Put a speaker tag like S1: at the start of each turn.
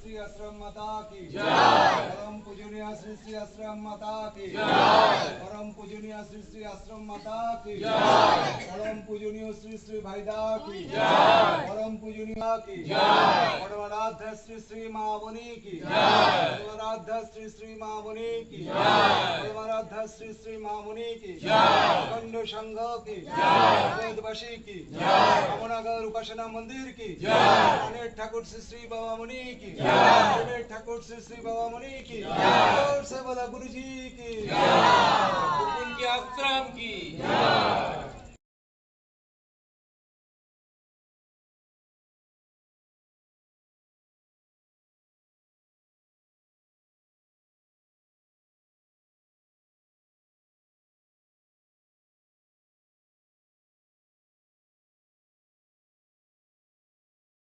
S1: श्री आश्रम माता की। परम पूजनीय श्री श्री आश्रम माता की। परम पूजनीय श्री श्री आश्रम माता की। পূজনীয় শ্রী শ্রী ভাইদা কি জয় পরম পূজনীয় কি জয় পরমারাধ্য শ্রী শ্রী মা বনি কি জয় পরমারাধ্য শ্রী শ্রী মা কি জয় পরমারাধ্য শ্রী শ্রী মা কি জয় অখণ্ড সংঘ কি জয় বেদবাসী কি জয় কামনাগর উপাসনা মন্দির কি জয় অনেক ঠাকুর শ্রী শ্রী বাবা মনি কি জয় অনেক ঠাকুর শ্রী শ্রী বাবা মনি কি জয় সর্বদা গুরুজি কি জয় কি আশ্রম কি